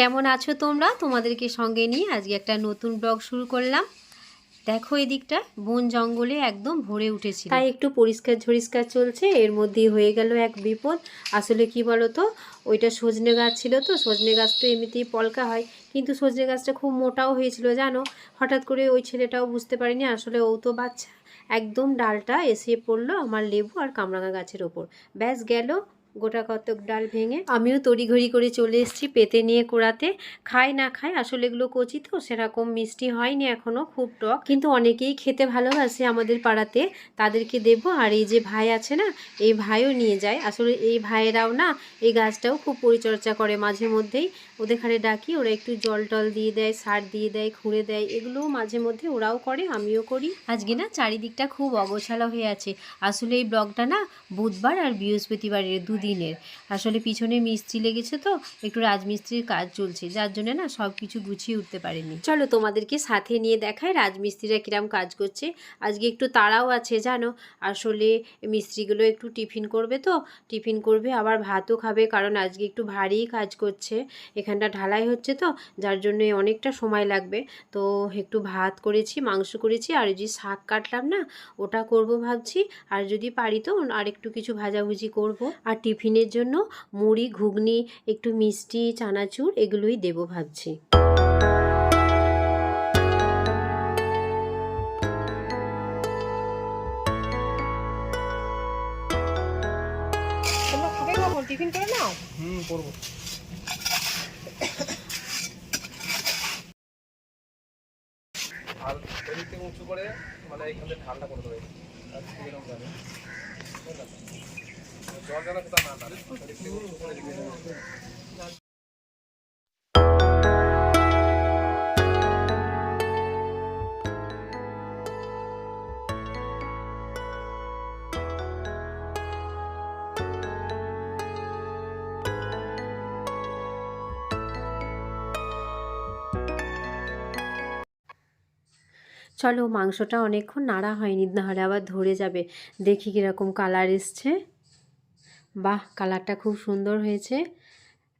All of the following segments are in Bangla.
কেমন আছো তোমরা? তোমাদেরকে সঙ্গে নিয়ে আজকে একটা নতুন ব্লগ শুরু করলাম। দেখো এদিকটা বন জঙ্গলে একদম ভরে উঠেছিল। তাই একটু পরিষ্কার ঝরিষ্কার চলছে, এর মধ্যেই হয়ে গেল এক বিপদ। আসলে কি তো ওইটা সজনে গাছ ছিল তো, সজনে গাছ তো এমনিতেই পলকা হয়। কিন্তু সজনে গাছটা খুব মোটাও হয়েছিল, জানো? হঠাৎ করে ওই ছেলেটাও বুঝতে পারিনি, আসলে ও তো বাচ্চা। একদম ডালটা এসে পড়ল আমার লেবু আর কামরাঙা গাছের ওপর। ব্যাস গেল গোটা কতক ডাল ভেঙে আমিও তড়িঘড়ি করে চলে এসেছি পেতে নিয়ে কোড়াতে। খায় না খায় আসলে এগুলো কচি তো, সেরকম মিষ্টি হয়নি এখনও খুব টক। কিন্তু অনেকেই খেতে ভালোবাসে আমাদের পাড়াতে, তাদেরকে দেবো। আর এই যে ভাই আছে না, এই ভাইও নিয়ে যায়। আসলে এই ভাইয়েরাও না, এই গাছটাও খুব পরিচর্যা করে মাঝে মধ্যেই। ওদের খানে ডাকি, ওরা একটু জল টল দিয়ে দেয়, সার দিয়ে দেয়, খুঁড়ে দেয়। এগুলোও মাঝে মধ্যে ওরাও করে, আমিও করি। আজকে না চারিদিকটা খুব অগোছালো হয়ে আছে। আসলে এই ব্লগটা না বুধবার আর বৃহস্পতিবারের দুদিনের আসলে পিছনে মিস্ত্রি লেগেছে তো একটু রাজমিস্ত্রির কাজ চলছে যার জন্য না সব কিছু গুছিয়ে উঠতে পারেনি। চলো তোমাদেরকে সাথে নিয়ে দেখায় রাজমিস্ত্রিরা কিরাম কাজ করছে। আজকে একটু তাড়াও আছে জানো? আসলে মিস্ত্রিগুলো একটু টিফিন করবে তো টিফিন করবে আবার ভাতও খাবে কারণ আজকে একটু ভারী কাজ করছে। এখানটা ঢালাই হচ্ছে তো যার জন্য অনেকটা সময় লাগবে। তো একটু ভাত করেছি মাংস করেছি আর যে শাক কাটলাম না ওটা করব ভাবছি। আর যদি পারি তো আর একটু কিছু ভাজাভুজি করব। আর টিফিনের জন্য মুড়ি ঘুগনি একটু মিষ্টি চানাচুর এগুলোই দেবো ভাবছি। তোমরা খাবে কখন টিফিন করে নাও। হুম করব। আর এদিক উঁচু করে মানে এইখান ঠান্ডা করে দেবে। আর এরকম যাবে চলো মাংসটা অনেকক্ষণ নাড়া হয়নি নাহলে আবার ধরে যাবে। দেখি কীরকম কালার এসছে। বাহ কালারটা খুব সুন্দর হয়েছে।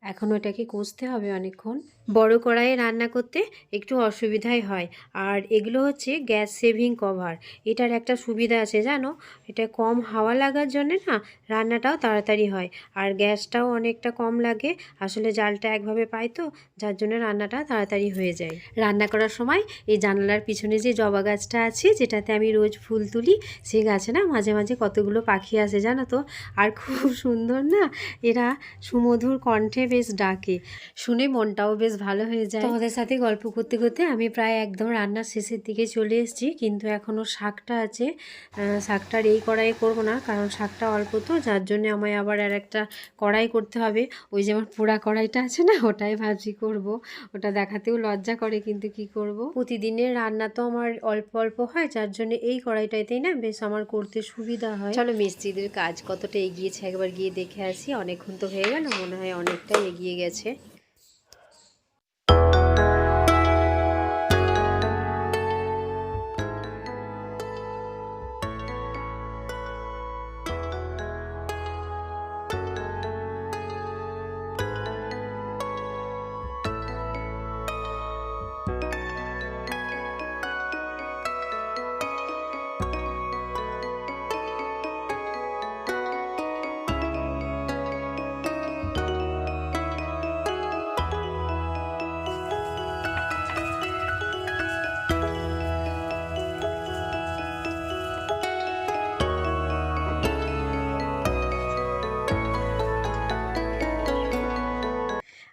এখন ওটাকে কষতে হবে অনেকক্ষণ। বড় কড়াইয়ে রান্না করতে একটু অসুবিধাই হয়। আর এগুলো হচ্ছে গ্যাস সেভিং কভার। এটার একটা সুবিধা আছে জানো? এটা কম হাওয়া লাগার জন্যে না রান্নাটাও তাড়াতাড়ি হয়। আর গ্যাসটাও অনেকটা কম লাগে। আসলে জালটা একভাবে পাই তো, যার জন্য রান্নাটা তাড়াতাড়ি হয়ে যায়। রান্না করার সময় এই জানালার পিছনে যে জবা গাছটা আছে, যেটাতে আমি রোজ ফুল তুলি সেই গাছে না মাঝে মাঝে কতগুলো পাখি আসে জানো তো? আর খুব সুন্দর না? এরা সুমধুর কণ্ঠে বেশ ডাকে। শুনে মনটাও বেশ ভালো হয়ে যায়। তোমাদের সাথে গল্প করতে করতে আমি প্রায় একদম রান্নার শেষের দিকে চলে এসেছি কিন্তু এখনও শাকটা আছে। আহ, শাকটার এই কড়াইয়ে করব না কারণ শাকটা অল্প তো যার জন্য আমায় আবার আর একটা কড়াই করতে হবে। ওই যেমন পোড়া কড়াইটা আছে না ওটাই ভাবছি করব। ওটা দেখাতেও লজ্জা করে কিন্তু কি করব? প্রতিদিনের রান্না তো আমার অল্প অল্প হয় যার জন্য এই কড়াইটাতেই না বেশ আমার করতে সুবিধা হয়। চলো মিস্ত্রিদের কাজ কতটা এগিয়েছে একবার গিয়ে দেখে আসি। অনেকক্ষণ তো হয়ে গেল মনে হয় অনেকটাই এগিয়ে গেছে।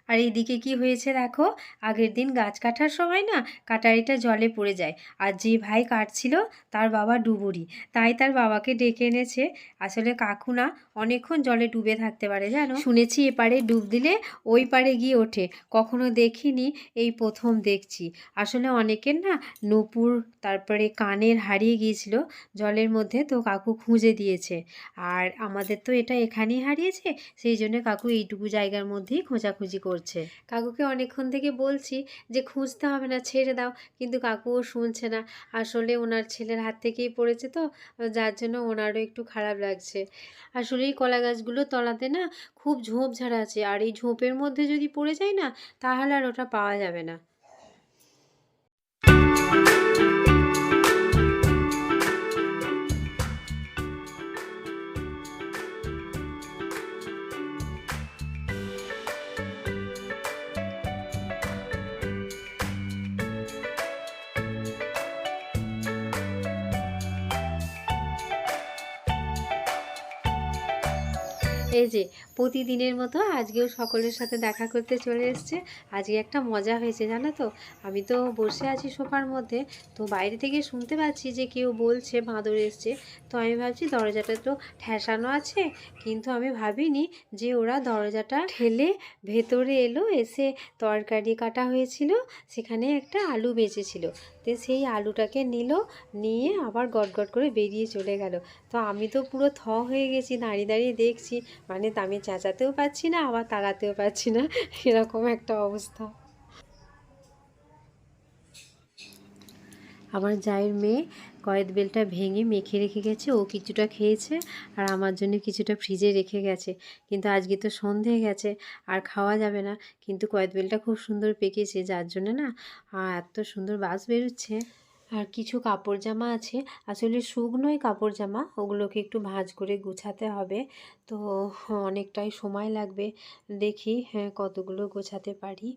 আর এইদিকে কি হয়েছে দেখো? আগের দিন গাছ কাটার সময় না কাটারিটা জলে পড়ে যায়। আর যে ভাই কাটছিল তার বাবা ডুবুরি। তাই তার বাবাকে ডেকে এনেছে। আসলে কাকু না অনেকক্ষণ জলে ডুবে থাকতে পারে, জানো? শুনেছি এপারে ডুব দিলে ওই পারে গিয়ে ওঠে। কখনো দেখিনি, এই প্রথম দেখছি। আসলে অনেকের না নূপুর, তারপরে কানের হারিয়ে গিয়েছিল জলের মধ্যে, তো কাকু খুঁজে দিয়েছে। আর আমাদের তো এটা এখানেই হারিয়েছে, সেই জন্য কাকু এইটুকু জায়গার মধ্যেই খোঁজাখুঁজি করছে করছে। কাকুকে অনেকক্ষণ থেকে বলছি যে, খুঁজতে হবে না, ছেড়ে দাও। কিন্তু কাকুও শুনছে না। আসলে ওনার ছেলের হাত থেকেই পড়েছে তো, যার জন্য ওনারও একটু খারাপ লাগছে। আসলে এই কলা গাছগুলো তলাতে না খুব ঝোপঝাড় আছে। আর এই ঝোপের মধ্যে যদি পড়ে যায় না, তাহলে আর ওটা পাওয়া যাবে না। এই যে, প্রতিদিনের মতো আজকেও সকলের সাথে দেখা করতে চলে এসছে। আজকে একটা মজা হয়েছে, জানো তো? আমি তো বসে আছি সোফার মধ্যে, তো বাইরে থেকে শুনতে পাচ্ছি যে কেউ বলছে, বাঁদর এসছে। তো আমি ভাবছি দরজাটা তো ঠেসানো আছে, কিন্তু আমি ভাবিনি যে ওরা দরজাটা ঠেলে ভেতরে এলো, এসে তরকারি কাটা হয়েছিল, সেখানে একটা আলু বেঁচেছিল। তো সেই আলুটাকে নিল, নিয়ে আবার গট গট করে বেরিয়ে চলে গেল। তো আমি তো পুরো থ হয়ে গেছি, দাঁড়িয়ে দাঁড়িয়ে দেখছি। মানে আমি চেঁচাতেও পাচ্ছি না, আবার তাড়াতেও পাচ্ছি না। এরকম একটা অবস্থা। আমার জায়ের মেয়ে কয়েদ বেলটা ভেঙে মেখে রেখে গেছে, ও কিছুটা খেয়েছে আর আমার জন্য কিছুটা ফ্রিজে রেখে গেছে। কিন্তু আজকে তো সন্ধে গেছে, আর খাওয়া যাবে না। কিন্তু কয়েদ বেলটা খুব সুন্দর পেকেছে, যার জন্য না এত সুন্দর বাস বেরোচ্ছে। আর কিছু কাপড় জামা আছে। আসলে শুকনোই কাপড় জামা, ওগুলোকে একটু ভাঁজ করে গুছাতে হবে। তো অনেকটাই সময় লাগবে দেখি হ্যাঁ কতগুলো গোছাতে পারি।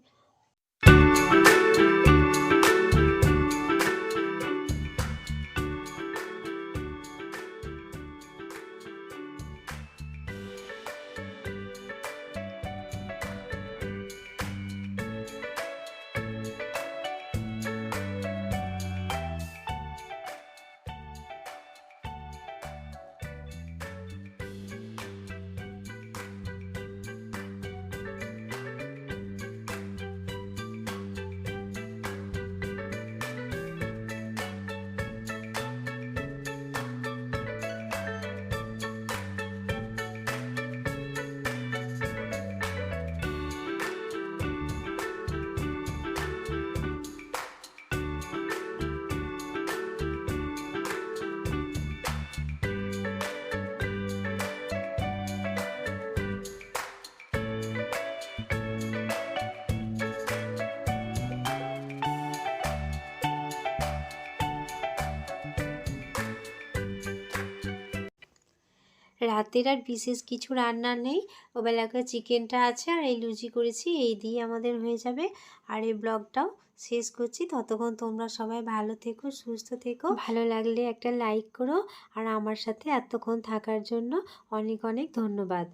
রাতের আর বিশেষ কিছু রান্না নেই। ওবেলাকার চিকেনটা আছে আর এই লুচি করেছি, এই দিয়ে আমাদের হয়ে যাবে। আর এই ব্লগটাও শেষ করছি। ততক্ষণ তোমরা সবাই ভালো থেকো, সুস্থ থেকো। ভালো লাগলে একটা লাইক করো। আর আমার সাথে এতক্ষণ থাকার জন্য অনেক অনেক ধন্যবাদ।